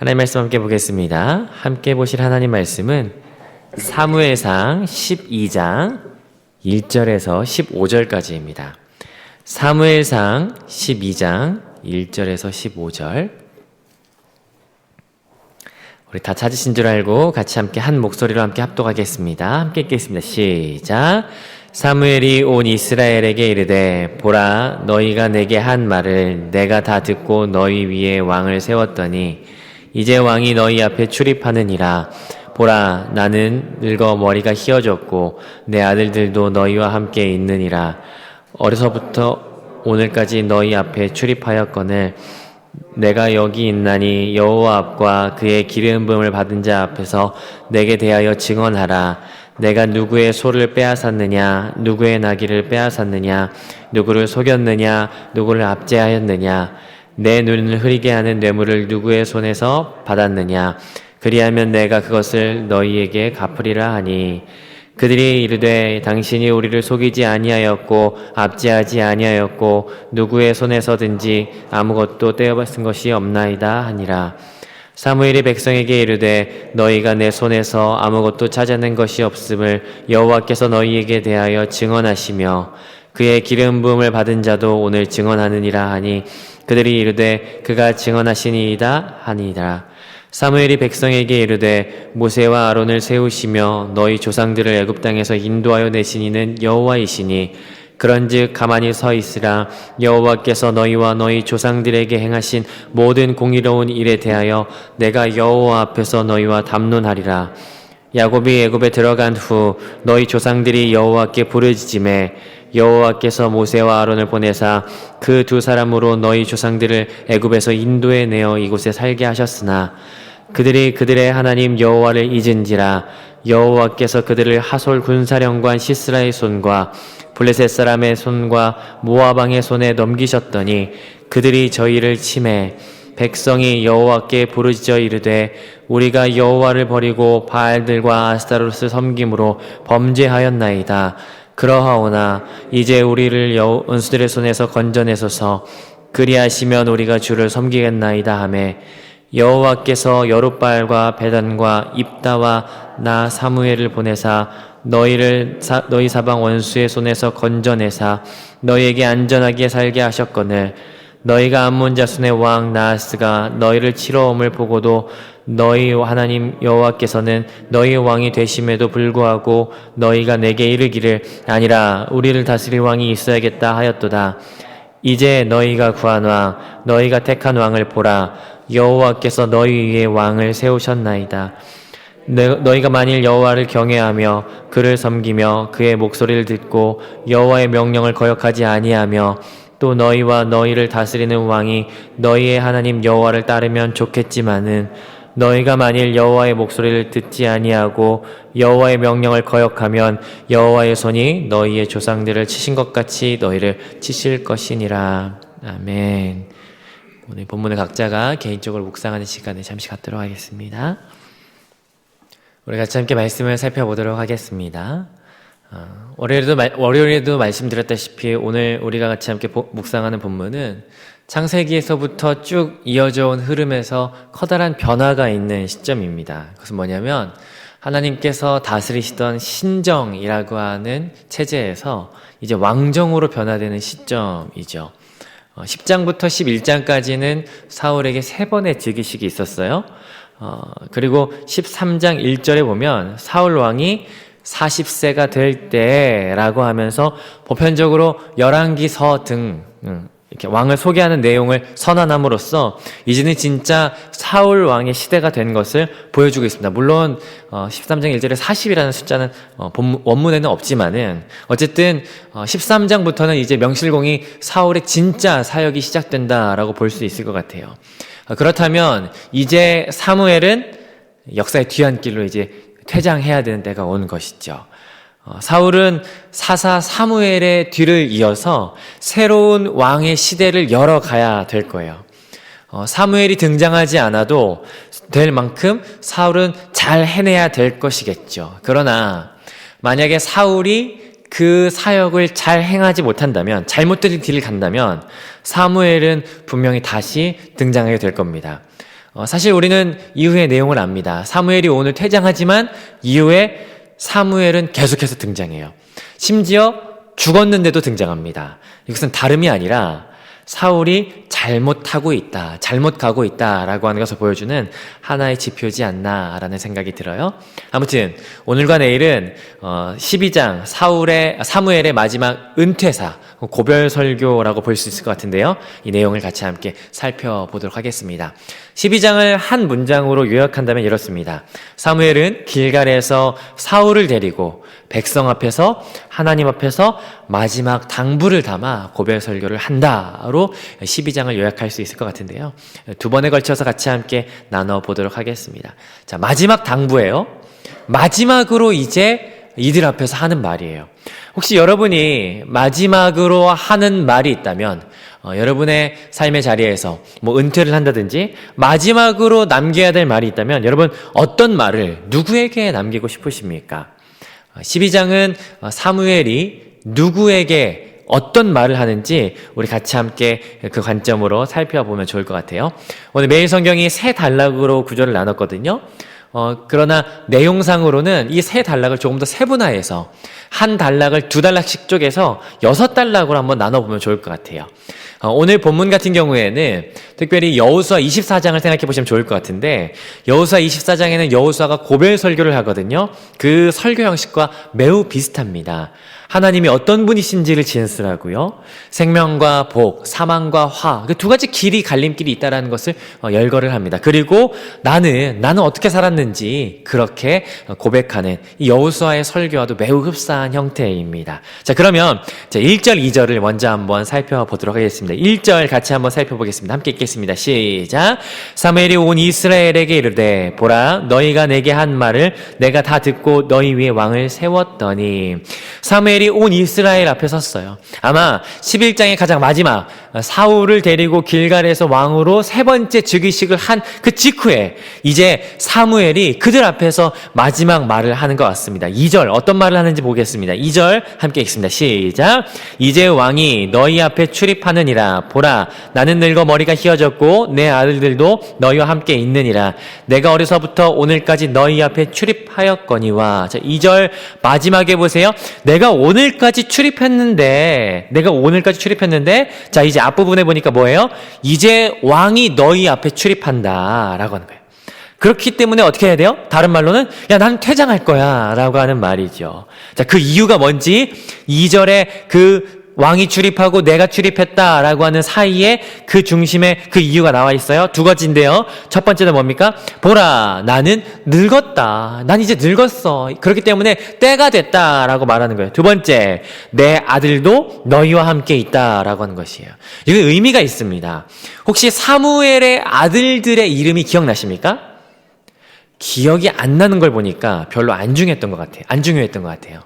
하나님 말씀 함께 보겠습니다. 함께 보실 하나님 말씀은 사무엘상 12장 1절에서 15절까지입니다. 사무엘상 12장 1절에서 15절. 우리 다 찾으신 줄 알고 같이 함께 한 목소리로 함께 합독하겠습니다. 함께 읽겠습니다. 시작. 사무엘이 온 이스라엘에게 이르되 보라 너희가 내게 한 말을 내가 다 듣고 너희 위에 왕을 세웠더니 이제 왕이 너희 앞에 출입하느니라. 보라 나는 늙어 머리가 휘어졌고 내 아들들도 너희와 함께 있느니라. 어려서부터 오늘까지 너희 앞에 출입하였거늘 내가 여기 있나니 여호와 앞과 그의 기름 부음을 받은 자 앞에서 내게 대하여 증언하라. 내가 누구의 소를 빼앗았느냐? 누구의 나귀를 빼앗았느냐? 누구를 속였느냐? 누구를 압제하였느냐 내 눈을 흐리게 하는 뇌물을 누구의 손에서 받았느냐? 그리하면 내가 그것을 너희에게 갚으리라 하니. 그들이 이르되 당신이 우리를 속이지 아니하였고 압제하지 아니하였고 누구의 손에서든지 아무것도 떼어봤은 것이 없나이다 하니라. 사무엘이 백성에게 이르되 너희가 내 손에서 아무것도 찾아낸 것이 없음을 여호와께서 너희에게 대하여 증언하시며 그의 기름 부음을 받은 자도 오늘 증언하느니라 하니 그들이 이르되 그가 증언하시니이다 하니라 사무엘이 백성에게 이르되 모세와 아론을 세우시며 너희 조상들을 애굽 땅에서 인도하여 내신 이는 여호와이시니 그런즉 가만히 서 있으라. 여호와께서 너희와 너희 조상들에게 행하신 모든 공의로운 일에 대하여 내가 여호와 앞에서 너희와 담론하리라 야곱이 애굽에 들어간 후 너희 조상들이 여호와께 부르짖음에 여호와께서 모세와 아론을 보내사 그 두 사람으로 너희 조상들을 애굽에서 인도해 내어 이곳에 살게 하셨으나 그들이 그들의 하나님 여호와를 잊은지라 여호와께서 그들을 하솔 군사령관 시스라의 손과 블레셋 사람의 손과 모압 왕의 손에 넘기셨더니 그들이 저희를 침해 백성이 여호와께 부르짖어 이르되 우리가 여호와를 버리고 바알들과 아스타로스 섬김으로 범죄하였나이다. 그러하오나 이제 우리를 여 은수들의 손에서 건져내소서 그리하시면 우리가 주를 섬기겠나이다 하매 여호와께서 여룻바알과 베단과 입다와 나 사무엘을 보내사 너희를 사, 너희 사방 원수의 손에서 건져내사 너희에게 안전하게 살게 하셨거늘 너희가 암몬 자손의 왕 나하스가 너희를 치러옴을 보고도 너희 하나님 여호와께서는 너희 왕이 되심에도 불구하고 너희가 내게 이르기를 아니라 우리를 다스릴 왕이 있어야겠다 하였도다. 이제 너희가 왕 너희가 택한 왕을 보라 여호와께서 너희 위에 왕을 세우셨나이다. 너희가 만일 여호와를 경외하며 그를 섬기며 그의 목소리를 듣고 여호와의 명령을 거역하지 아니하며 또 너희와 너희를 다스리는 왕이 너희의 하나님 여호와를 따르면 좋겠지만은 너희가 만일 여호와의 목소리를 듣지 아니하고 여호와의 명령을 거역하면 여호와의 손이 너희의 조상들을 치신 것 같이 너희를 치실 것이니라. 아멘. 오늘 본문을 각자가 개인적으로 묵상하는 시간에 잠시 갖도록 하겠습니다. 우리 같이 함께 말씀을 살펴보도록 하겠습니다. 어, 월요일에도, 월요일에도 말씀드렸다시피 오늘 우리가 같이 함께 묵상하는 본문은 창세기에서부터 쭉 이어져 온 흐름에서 커다란 변화가 있는 시점입니다. 그것은 뭐냐면 하나님께서 다스리시던 신정이라고 하는 체제에서 이제 왕정으로 변화되는 시점이죠. 10장부터 어, 11장까지는 사울에게 세 번의 즉위식이 있었어요. 어, 그리고 13장 1절에 보면 사울 왕이 40세가 될 때라고 하면서 보편적으로 열왕기서 등 음, 이렇게 왕을 소개하는 내용을 선언함으로써 이제는 진짜 사울 왕의 시대가 된 것을 보여주고 있습니다. 물론 13장 어, 1절에 40이라는 숫자는 어, 원문에는 없지만은 어쨌든 13장부터는 어, 이제 명실공히 사울의 진짜 사역이 시작된다라고 볼 수 있을 것 같아요. 그렇다면 이제 사무엘은 역사의 뒤안길로 이제 퇴장해야 되는 때가 온 것이죠. 어, 사울은 사사 사무엘의 뒤를 이어서 새로운 왕의 시대를 열어가야 될 거예요. 어, 사무엘이 등장하지 않아도 될 만큼 사울은 잘 해내야 될 것이겠죠. 그러나 만약에 사울이 그 사역을 잘 행하지 못한다면, 잘못된 길을 간다면, 사무엘은 분명히 다시 등장하게 될 겁니다. 어, 사실 우리는 이후의 내용을 압니다. 사무엘이 오늘 퇴장하지만 이후에 사무엘은 계속해서 등장해요. 심지어 죽었는데도 등장합니다. 이것은 다름이 아니라 사울이 잘못하고 있다, 잘못 가고 있다라고 하는 것을 보여주는 하나의 지표지 않나라는 생각이 들어요. 아무튼 오늘과 내일은 어, 12장 사울의 사무엘의 마지막 은퇴사 고별 설교라고 볼 수 있을 것 같은데요. 이 내용을 같이 함께 살펴보도록 하겠습니다. 12장을 한 문장으로 요약한다면 이렇습니다. 사무엘은 길갈에서 사울을 데리고 백성 앞에서 하나님 앞에서 마지막 당부를 담아 고별 설교를 한다로 12장을 요약할 수 있을 것 같은데요. 두 번에 걸쳐서 같이 함께 나눠 보도록 하겠습니다. 자, 마지막 당부예요. 마지막으로 이제 이들 앞에서 하는 말이에요. 혹시 여러분이 마지막으로 하는 말이 있다면 어, 여러분의 삶의 자리에서 뭐 은퇴를 한다든지 마지막으로 남겨야 될 말이 있다면 여러분 어떤 말을 누구에게 남기고 싶으십니까? 12장은 어, 사무엘이 누구에게 어떤 말을 하는지 우리 같이 함께 그 관점으로 살펴보면 좋을 것 같아요. 오늘 매일 성경이 세 단락으로 구조를 나눴거든요. 어, 그러나 내용상으로는 이 세 단락을 조금 더 세분화해서 한 단락을 두 단락씩 쪼개서 여섯 단락으로 한번 나눠보면 좋을 것 같아요. 어, 오늘 본문 같은 경우에는 특별히 여우수아 24장을 생각해 보시면 좋을 것 같은데 여우수아 24장에는 여우수아가 고별 설교를 하거든요. 그 설교 형식과 매우 비슷합니다. 하나님이 어떤 분이신지를 진술하고요. 생명과 복, 사망과 화, 그 두 가지 길이 갈림길이 있다라는 것을 어, 열거를 합니다. 그리고 나는 나는 어떻게 살았는지 그렇게 고백하는 이 여호수아의 설교와도 매우 흡사한 형태입니다. 자, 그러면 자, 1절, 2절을 먼저 한번 살펴보도록 하겠습니다. 1절 같이 한번 살펴보겠습니다. 함께 읽겠습니다. 시작. 사무엘이 온 이스라엘에게 이르되 보라 너희가 내게 한 말을 내가 다 듣고 너희 위에 왕을 세웠더니 사무엘 이 온 이스라엘 앞에 섰어요. 아마 11장의 가장 마지막 사울을 데리고 길갈에서 왕으로 세 번째 즉위식을 한 그 직후에 이제 사무엘이 그들 앞에서 마지막 말을 하는 것 같습니다. 2절 어떤 말을 하는지 보겠습니다. 2절 함께 읽습니다. 시작. 이제 왕이 너희 앞에 출입하느니라 보라 나는 늙어 머리가 휘어졌고 내 아들들도 너희와 함께 있느니라 내가 어려서부터 오늘까지 너희 앞에 출입하였거니와 자 2절 마지막에 보세요. 내가 오늘까지 출입했는데 내가 오늘까지 출입했는데 자 이제 앞부분에 보니까 뭐예요? 이제 왕이 너희 앞에 출입한다 라고 하는 거예요. 그렇기 때문에 어떻게 해야 돼요? 다른 말로는 야 나는 퇴장할 거야 라고 하는 말이죠. 자 그 이유가 뭔지 2절에 그 왕이 출입하고 내가 출입했다라고 하는 사이에 그 중심에 그 이유가 나와 있어요. 두 가지인데요. 첫 번째는 뭡니까? 보라, 나는 늙었다. 난 이제 늙었어. 그렇기 때문에 때가 됐다라고 말하는 거예요. 두 번째, 내 아들도 너희와 함께 있다라고 하는 것이에요. 이거 의미가 있습니다. 혹시 사무엘의 아들들의 이름이 기억나십니까? 기억이 안 나는 걸 보니까 별로 안 중요했던 것 같아요. 안 중요했던 것 같아요.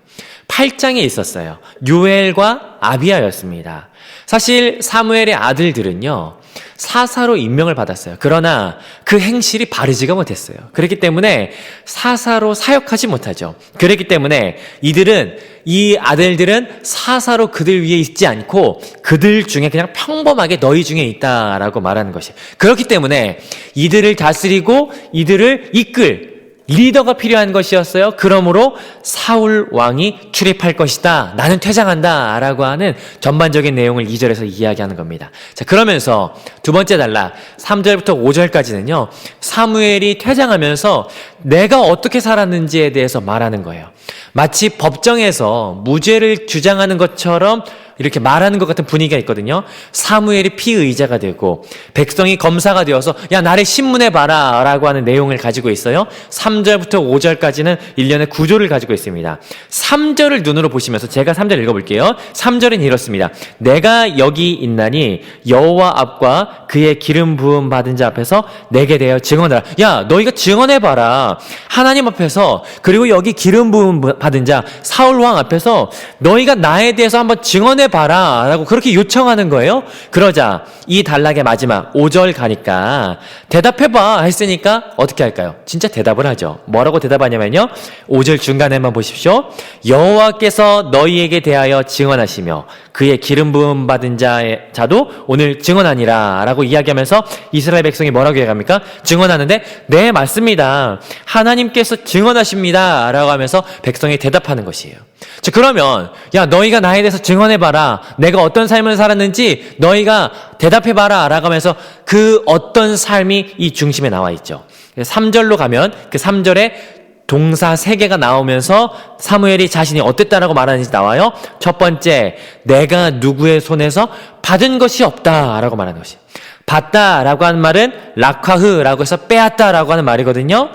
8장에 있었어요. 요엘과 아비아였습니다. 사실 사무엘의 아들들은요. 사사로 임명을 받았어요. 그러나 그 행실이 바르지가 못했어요. 그렇기 때문에 사사로 사역하지 못하죠. 그렇기 때문에 이들은 이 아들들은 사사로 그들 위에 있지 않고 그들 중에 그냥 평범하게 너희 중에 있다라고 말하는 것이에요. 그렇기 때문에 이들을 다스리고 이들을 이끌 리더가 필요한 것이었어요. 그러므로 사울 왕이 출입할 것이다. 나는 퇴장한다. 라고 하는 전반적인 내용을 2절에서 이야기하는 겁니다. 자, 그러면서 두 번째 단락, 3절부터 5절까지는요, 사무엘이 퇴장하면서 내가 어떻게 살았는지에 대해서 말하는 거예요. 마치 법정에서 무죄를 주장하는 것처럼 이렇게 말하는 것 같은 분위기가 있거든요. 사무엘이 피의자가 되고 백성이 검사가 되어서 야 나를 신문해 봐라라고 하는 내용을 가지고 있어요. 3절부터 5절까지는 일련의 구조를 가지고 있습니다. 3절을 눈으로 보시면서 제가 3절 읽어 볼게요. 3절은 이렇습니다. 내가 여기 있나니 여호와 앞과 그의 기름 부음 받은 자 앞에서 내게 대하여 증언하라. 야 너희가 증언해 봐라. 하나님 앞에서 그리고 여기 기름 부음 받은 자 사울 왕 앞에서 너희가 나에 대해서 한번 증언해 증언해 봐라 라고 그렇게 요청하는 거예요. 그러자 이 단락의 마지막 5절 가니까 대답해 봐 했으니까 어떻게 할까요? 진짜 대답을 하죠. 뭐라고 대답하냐면요. 5절 중간에만 보십시오. 여호와께서 너희에게 대하여 증언하시며 그의 기름 부음 받은 자의 자도 오늘 증언하니라 라고 이야기하면서 이스라엘 백성이 뭐라고 얘기합니까? 증언하는데 네 맞습니다. 하나님께서 증언하십니다 라고 하면서 백성이 대답하는 것이에요. 자 그러면 야 너희가 나에 대해서 증언해봐라 내가 어떤 삶을 살았는지 너희가 대답해봐라 하면서 그 어떤 삶이 이 중심에 나와 있죠. 3절로 가면 그 3절에 동사 세 개가 나오면서 사무엘이 자신이 어땠다라고 말하는지 나와요. 첫 번째, 내가 누구의 손에서 받은 것이 없다라고 말하는 것이. 받다라고 하는 말은 락화흐라고 해서 빼앗다라고 하는 말이거든요.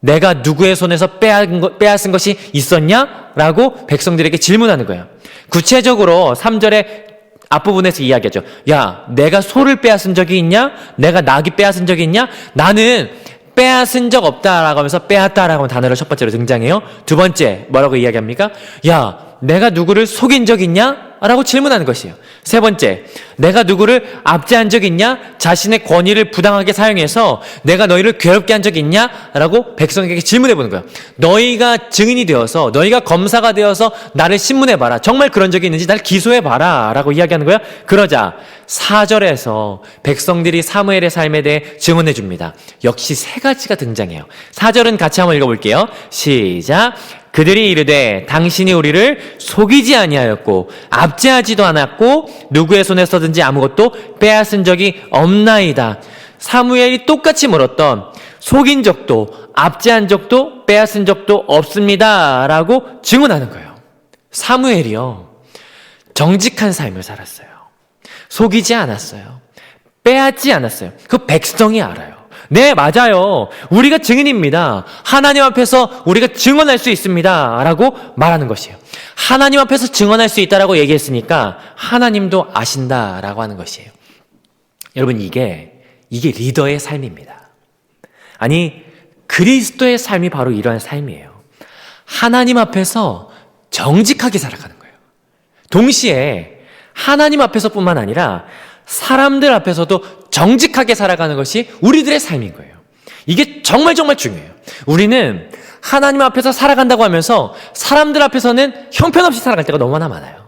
내가 누구의 손에서 빼앗은, 것, 빼앗은 것이 있었냐? 라고 백성들에게 질문하는 거예요. 구체적으로 3절에 앞부분에서 이야기하죠. 야, 내가 소를 빼앗은 적이 있냐? 내가 낙이 빼앗은 적이 있냐? 나는 빼앗은 적 없다라고 하면서 빼앗다라고 하는 단어를 첫 번째로 등장해요. 두 번째, 뭐라고 이야기합니까? 야, 내가 누구를 속인 적 있냐? 라고 질문하는 것이에요. 세 번째, 내가 누구를 압제한 적 있냐? 자신의 권위를 부당하게 사용해서 내가 너희를 괴롭게 한 적 있냐? 라고 백성에게 질문해 보는 거예요. 너희가 증인이 되어서, 너희가 검사가 되어서 나를 신문해 봐라. 정말 그런 적이 있는지 날 기소해 봐라. 라고 이야기하는 거예요. 그러자 4절에서 백성들이 사무엘의 삶에 대해 증언해 줍니다. 역시 세 가지가 등장해요. 4절은 같이 한번 읽어볼게요. 시작. 그들이 이르되 당신이 우리를 속이지 아니하였고 압제하지도 않았고 누구의 손에서든지 아무것도 빼앗은 적이 없나이다. 사무엘이 똑같이 물었던 속인 적도 압제한 적도 빼앗은 적도 없습니다라고 증언하는 거예요. 사무엘이요. 정직한 삶을 살았어요. 속이지 않았어요. 빼앗지 않았어요. 그 백성이 알아요. 네, 맞아요. 우리가 증인입니다. 하나님 앞에서 우리가 증언할 수 있습니다. 라고 말하는 것이에요. 하나님 앞에서 증언할 수 있다라고 얘기했으니까 하나님도 아신다라고 하는 것이에요. 여러분, 이게, 이게 리더의 삶입니다. 아니, 그리스도의 삶이 바로 이러한 삶이에요. 하나님 앞에서 정직하게 살아가는 거예요. 동시에 하나님 앞에서뿐만 아니라 사람들 앞에서도 정직하게 살아가는 것이 우리들의 삶인 거예요. 이게 정말 정말 중요해요. 우리는 하나님 앞에서 살아간다고 하면서 사람들 앞에서는 형편없이 살아갈 때가 너무나 많아요.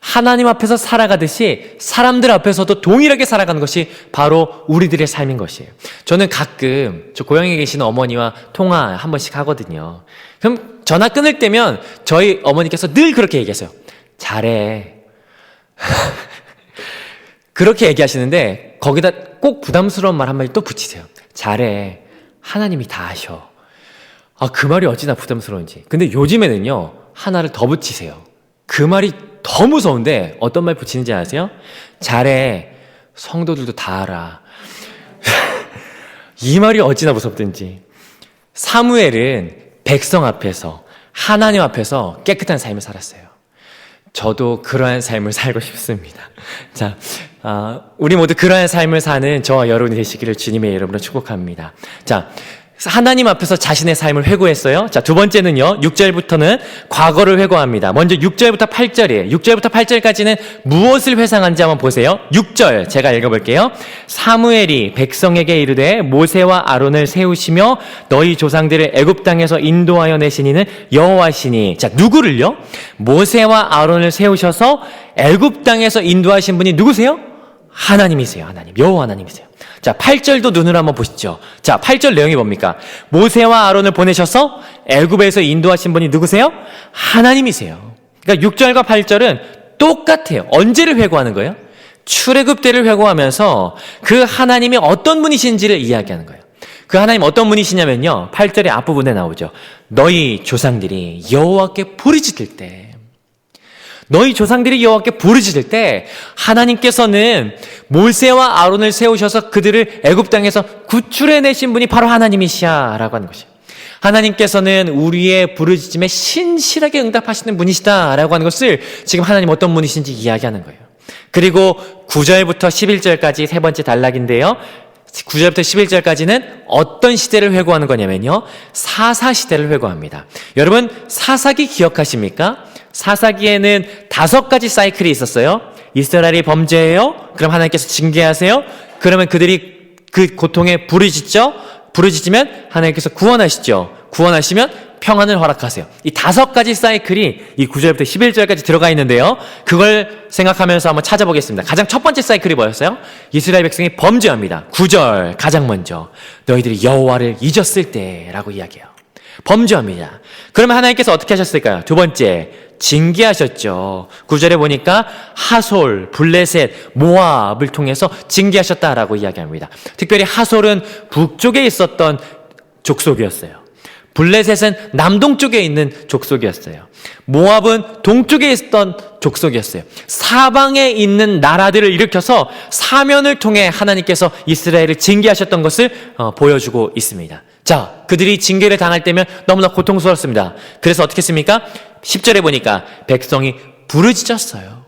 하나님 앞에서 살아가듯이 사람들 앞에서도 동일하게 살아가는 것이 바로 우리들의 삶인 것이에요. 저는 가끔 저 고향에 계시는 어머니와 통화 한 번씩 하거든요. 그럼 전화 끊을 때면 저희 어머니께서 늘 그렇게 얘기하세요. 잘해. 그렇게 얘기하시는데 거기다 꼭 부담스러운 말 한마디 또 붙이세요. 잘해. 하나님이 다 아셔. 아, 그 말이 어찌나 부담스러운지. 근데 요즘에는요, 하나를 더 붙이세요. 그 말이 더 무서운데 어떤 말 붙이는지 아세요? 잘해. 성도들도 다 알아. 이 말이 어찌나 무섭든지. 사무엘은 백성 앞에서, 하나님 앞에서 깨끗한 삶을 살았어요. 저도 그러한 삶을 살고 싶습니다. 자, 아, 우리 모두 그러한 삶을 사는 저와 여러분이 되시기를 주님의 이름으로 축복합니다. 자, 하나님 앞에서 자신의 삶을 회고했어요. 자, 두 번째는요, 6절부터는 과거를 회고합니다. 먼저 6절부터 8절이에요. 6절부터 8절까지는 무엇을 회상한지 한번 보세요. 6절, 제가 읽어 볼게요. 사무엘이 백성에게 이르되 모세와 아론을 세우시며 너희 조상들을 애굽 땅에서 인도하여 내신 이는 여호와시니. 자, 누구를요? 모세와 아론을 세우셔서 애굽 땅에서 인도하신 분이 누구세요? 하나님이세요. 하나님. 여호와 하나님이세요. 자, 8절도 눈으로 한번 보시죠. 자, 8절 내용이 뭡니까? 모세와 아론을 보내셔서 애굽에서 인도하신 분이 누구세요? 하나님이세요. 그러니까 6절과 8절은 똑같아요. 언제를 회고하는 거예요? 출애굽 때를 회고하면서 그 하나님이 어떤 분이신지를 이야기하는 거예요. 그 하나님 어떤 분이시냐면요. 8절의 앞부분에 나오죠. 너희 조상들이 여호와께 부르짖을 때 너희 조상들이 여호와께 부르짖을 때 하나님께서는 몰세와 아론을 세우셔서 그들을 애굽 땅에서 구출해 내신 분이 바로 하나님이시야라고 하는 것이에요. 하나님께서는 우리의 부르짖음에 신실하게 응답하시는 분이시다라고 하는 것을 지금 하나님 어떤 분이신지 이야기하는 거예요. 그리고 9절부터 11절까지 세 번째 단락인데요. 9절부터 11절까지는 어떤 시대를 회고하는 거냐면요. 사사 시대를 회고합니다. 여러분, 사사기 기억하십니까? 사사기에는 다섯 가지 사이클이 있었어요. 이스라엘이 범죄해요. 그럼 하나님께서 징계하세요. 그러면 그들이 그 고통에 부르짖죠. 부르짖으면 하나님께서 구원하시죠. 구원하시면 평안을 허락하세요. 이 다섯 가지 사이클이 이 9절부터 11절까지 들어가 있는데요. 그걸 생각하면서 한번 찾아보겠습니다. 가장 첫 번째 사이클이 뭐였어요? 이스라엘 백성이 범죄합니다. 9절 가장 먼저 너희들이 여호와를 잊었을 때라고 이야기해요. 범죄합니다. 그러면 하나님께서 어떻게 하셨을까요? 두 번째, 징계하셨죠. 구절에 보니까 하솔, 블레셋, 모압을 통해서 징계하셨다라고 이야기합니다. 특별히 하솔은 북쪽에 있었던 족속이었어요. 블레셋은 남동쪽에 있는 족속이었어요. 모압은 동쪽에 있었던 족속이었어요. 사방에 있는 나라들을 일으켜서 사면을 통해 하나님께서 이스라엘을 징계하셨던 것을 어, 보여주고 있습니다. 자, 그들이 징계를 당할 때면 너무나 고통스럽습니다. 그래서 어떻게 했습니까? 10절에 보니까 백성이 부르짖었어요.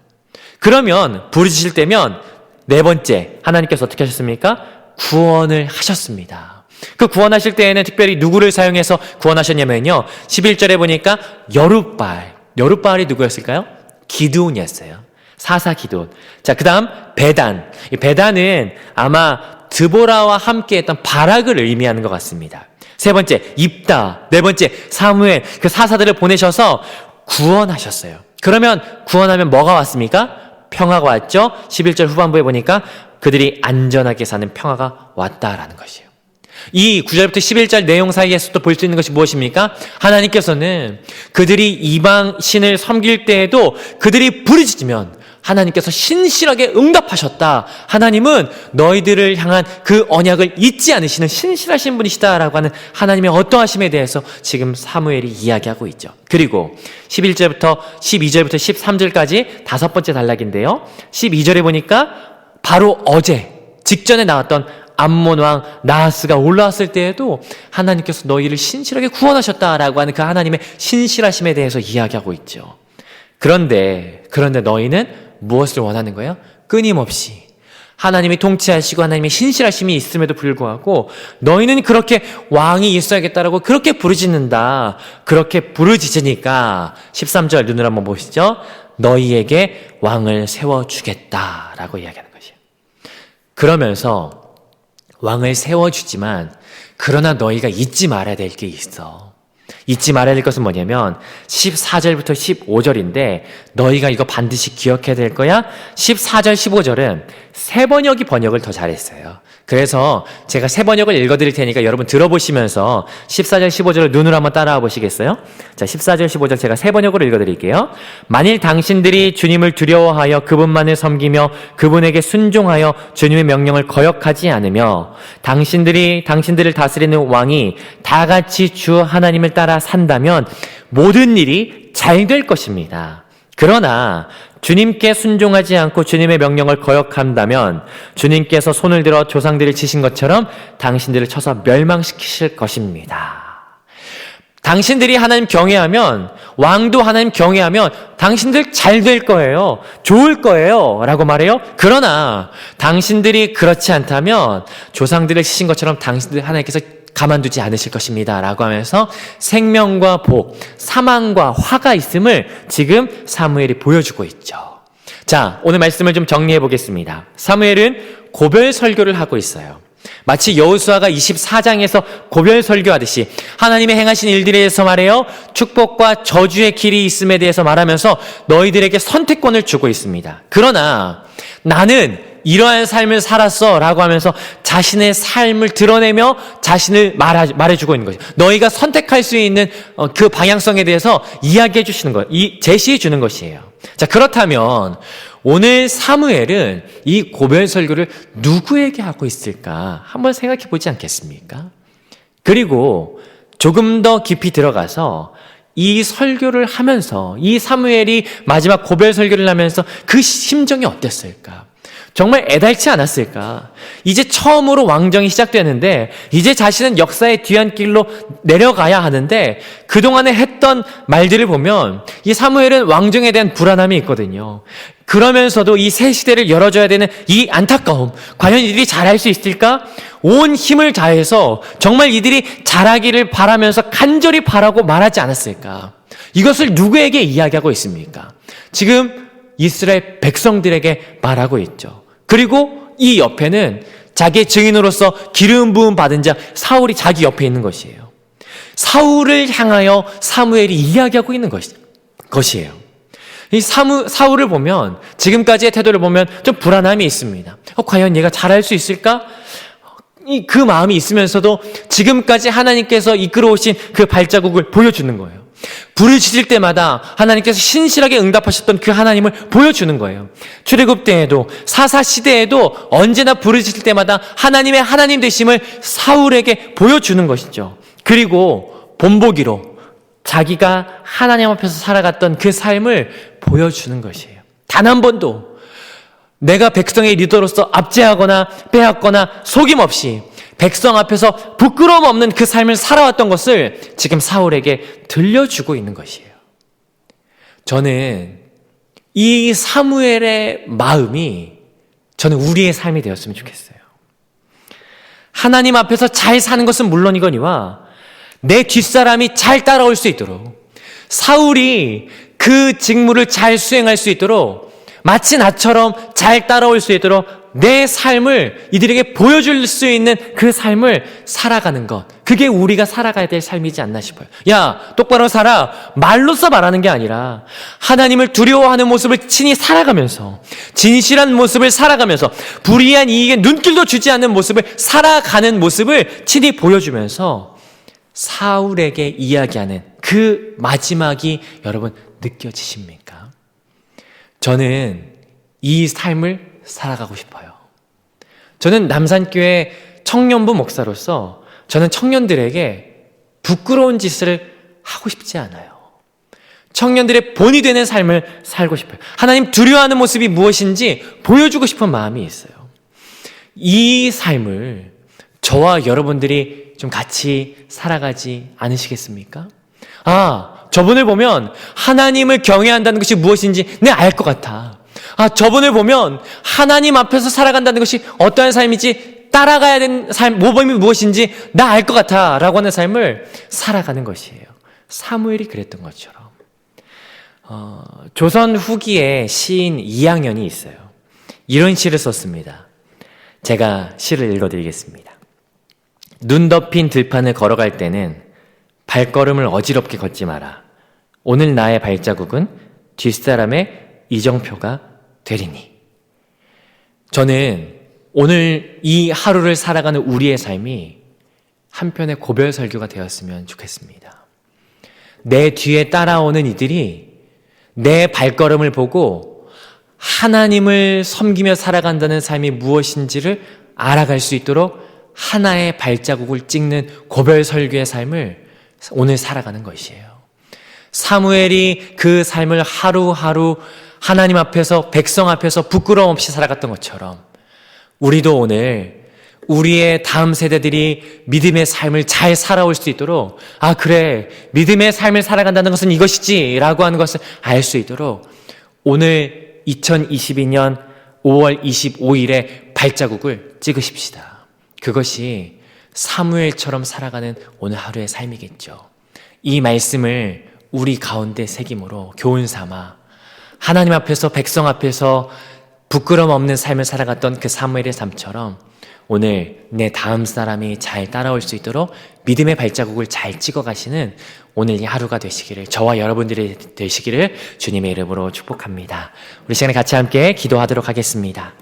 그러면 부르짖을 때면 네 번째 하나님께서 어떻게 하셨습니까? 구원을 하셨습니다. 그 구원하실 때에는 특별히 누구를 사용해서 구원하셨냐면요. 11절에 보니까 여룻발. 여룻발이 누구였을까요? 기드온이었어요. 사사 기드온. 자, 그 다음 배단. 이 배단은 아마 드보라와 함께 했던 바락을 의미하는 것 같습니다. 세 번째, 입다. 네 번째, 사무엘. 그 사사들을 보내셔서 구원하셨어요. 그러면 구원하면 뭐가 왔습니까? 평화가 왔죠? 11절 후반부에 보니까 그들이 안전하게 사는 평화가 왔다라는 것이에요. 이 9절부터 11절 내용 사이에서도 볼 수 있는 것이 무엇입니까? 하나님께서는 그들이 이방 신을 섬길 때에도 그들이 부르짖으면 하나님께서 신실하게 응답하셨다. 하나님은 너희들을 향한 그 언약을 잊지 않으시는 신실하신 분이시다라고 하는 하나님의 어떠하심에 대해서 지금 사무엘이 이야기하고 있죠. 그리고 11절부터 12절부터 13절까지 다섯 번째 단락인데요. 12절에 보니까 바로 어제 직전에 나왔던 암몬 왕 나하스가 올라왔을 때에도 하나님께서 너희를 신실하게 구원하셨다라고 하는 그 하나님의 신실하심에 대해서 이야기하고 있죠. 그런데 그런데 너희는 무엇을 원하는 거예요? 끊임없이 하나님이 통치하시고 하나님의 신실하심이 있음에도 불구하고 너희는 그렇게 왕이 있어야겠다라고 그렇게 부르짖는다. 그렇게 부르짖으니까 13절 눈을 한번 보시죠. 너희에게 왕을 세워 주겠다라고 이야기하는 것이에요. 그러면서 왕을 세워 주지만 그러나 너희가 잊지 말아야 될 게 있어. 잊지 말아야 될 것은 뭐냐면 14절부터 15절인데 너희가 이거 반드시 기억해야 될 거야. 14절 15절은 세 번역이 번역을 더 잘했어요. 그래서 제가 세 번역을 읽어드릴 테니까 여러분 들어보시면서 14절 15절을 눈으로 한번 따라와 보시겠어요? 자 14절 15절 제가 세 번역으로 읽어드릴게요. 만일 당신들이 주님을 두려워하여 그분만을 섬기며 그분에게 순종하여 주님의 명령을 거역하지 않으며 당신들이 당신들을 다스리는 왕이 다 같이 주 하나님을 따라 산다면 모든 일이 잘 될 것입니다. 그러나 주님께 순종하지 않고 주님의 명령을 거역한다면 주님께서 손을 들어 조상들을 치신 것처럼 당신들을 쳐서 멸망시키실 것입니다. 당신들이 하나님 경외하면 왕도 하나님 경외하면 당신들 잘 될 거예요. 좋을 거예요. 라고 말해요. 그러나 당신들이 그렇지 않다면 조상들을 치신 것처럼 당신들 하나님께서 가만두지 않으실 것입니다. 라고 하면서 생명과 복, 사망과 화가 있음을 지금 사무엘이 보여주고 있죠. 자, 오늘 말씀을 좀 정리해 보겠습니다. 사무엘은 고별 설교를 하고 있어요. 마치 여호수아가 24장에서 고별 설교하듯이 하나님의 행하신 일들에 대해서 말해요. 축복과 저주의 길이 있음에 대해서 말하면서 너희들에게 선택권을 주고 있습니다. 그러나 나는 이러한 삶을 살았어 라고 하면서 자신의 삶을 드러내며 자신을 말하, 말해주고 있는 거죠. 너희가 선택할 수 있는 어, 그 방향성에 대해서 이야기해 주시는 거, 이 제시해 주는 것이에요. 자, 그렇다면 오늘 사무엘은 이 고별 설교를 누구에게 하고 있을까 한번 생각해 보지 않겠습니까? 그리고 조금 더 깊이 들어가서 이 설교를 하면서 이 사무엘이 마지막 고별 설교를 하면서 그 심정이 어땠을까? 정말 애달치 않았을까? 이제 처음으로 왕정이 시작되는데, 이제 자신은 역사의 뒤안길로 내려가야 하는데, 그동안에 했던 말들을 보면, 이 사무엘은 왕정에 대한 불안함이 있거든요. 그러면서도 이 새 시대를 열어줘야 되는 이 안타까움, 과연 이들이 잘할 수 있을까? 온 힘을 다해서 정말 이들이 잘하기를 바라면서 간절히 바라고 말하지 않았을까? 이것을 누구에게 이야기하고 있습니까? 지금 이스라엘 백성들에게 말하고 있죠. 그리고 이 옆에는 자기의 증인으로서 기름 부음 받은 자 사울이 자기 옆에 있는 것이에요. 사울을 향하여 사무엘이 이야기하고 있는 것이, 것이에요. 이 사무, 사울을 보면 지금까지의 태도를 보면 좀 불안함이 있습니다. 어, 과연 얘가 잘할 수 있을까? 이 그 마음이 있으면서도 지금까지 하나님께서 이끌어 오신 그 발자국을 보여주는 거예요. 지질 때마다 하나님께서 신실하게 응답하셨던 그 하나님을 보여주는 거예요. 출애굽 때에도 사사 시대에도 언제나 지질 때마다 하나님의 하나님 되심을 사울에게 보여주는 것이죠. 그리고 본보기로 자기가 하나님 앞에서 살아갔던 그 삶을 보여주는 것이에요. 단 한 번도 내가 백성의 리더로서 압제하거나 빼앗거나 속임 없이 백성 앞에서 부끄러움 없는 그 삶을 살아왔던 것을 지금 사울에게 들려주고 있는 것이에요. 저는 이 사무엘의 마음이 저는 우리의 삶이 되었으면 좋겠어요. 하나님 앞에서 잘 사는 것은 물론이거니와 내 뒷사람이 잘 따라올 수 있도록 사울이 그 직무를 잘 수행할 수 있도록 마치 나처럼 잘 따라올 수 있도록 내 삶을 이들에게 보여줄 수 있는 그 삶을 살아가는 것. 그게 우리가 살아가야 될 삶이지 않나 싶어요. 야, 똑바로 살아. 말로써 말하는 게 아니라 하나님을 두려워하는 모습을 친히 살아가면서 진실한 모습을 살아가면서 불의한 이익에 눈길도 주지 않는 모습을 살아가는 모습을 친히 보여주면서 사울에게 이야기하는 그 마지막이 여러분 느껴지십니까? 저는 이 삶을 살아가고 싶어요. 저는 남산교회 청년부 목사로서 저는 청년들에게 부끄러운 짓을 하고 싶지 않아요. 청년들의 본이 되는 삶을 살고 싶어요. 하나님 두려워하는 모습이 무엇인지 보여주고 싶은 마음이 있어요. 이 삶을 저와 여러분들이 좀 같이 살아가지 않으시겠습니까? 아, 저분을 보면 하나님을 경외한다는 것이 무엇인지 내 알 것 같아. 아, 저분을 보면 하나님 앞에서 살아간다는 것이 어떠한 삶이지 따라가야 되는 삶, 모범이 무엇인지 나 알 것 같아. 라고 하는 삶을 살아가는 것이에요. 사무엘이 그랬던 것처럼. 어, 조선 후기에 시인 이양현이 있어요. 이런 시를 썼습니다. 제가 시를 읽어드리겠습니다. 눈 덮인 들판을 걸어갈 때는 발걸음을 어지럽게 걷지 마라. 오늘 나의 발자국은 뒷사람의 이정표가 되리니. 저는 오늘 이 하루를 살아가는 우리의 삶이 한편의 고별 설교가 되었으면 좋겠습니다. 내 뒤에 따라오는 이들이 내 발걸음을 보고 하나님을 섬기며 살아간다는 삶이 무엇인지를 알아갈 수 있도록 하나의 발자국을 찍는 고별 설교의 삶을 오늘 살아가는 것이에요. 사무엘이 그 삶을 하루하루 하나님 앞에서 백성 앞에서 부끄러움 없이 살아갔던 것처럼 우리도 오늘 우리의 다음 세대들이 믿음의 삶을 잘 살아올 수 있도록 아 그래 믿음의 삶을 살아간다는 것은 이것이지 라고 하는 것을 알 수 있도록 오늘 2022년 5월 25일에 발자국을 찍으십시다. 그것이 사무엘처럼 살아가는 오늘 하루의 삶이겠죠. 이 말씀을 우리 가운데 새김으로 교훈 삼아 하나님 앞에서 백성 앞에서 부끄럼 없는 삶을 살아갔던 그 사무엘의 삶처럼 오늘 내 다음 사람이 잘 따라올 수 있도록 믿음의 발자국을 잘 찍어 가시는 오늘 이 하루가 되시기를 저와 여러분들이 되시기를 주님의 이름으로 축복합니다. 우리 시간에 같이 함께 기도하도록 하겠습니다.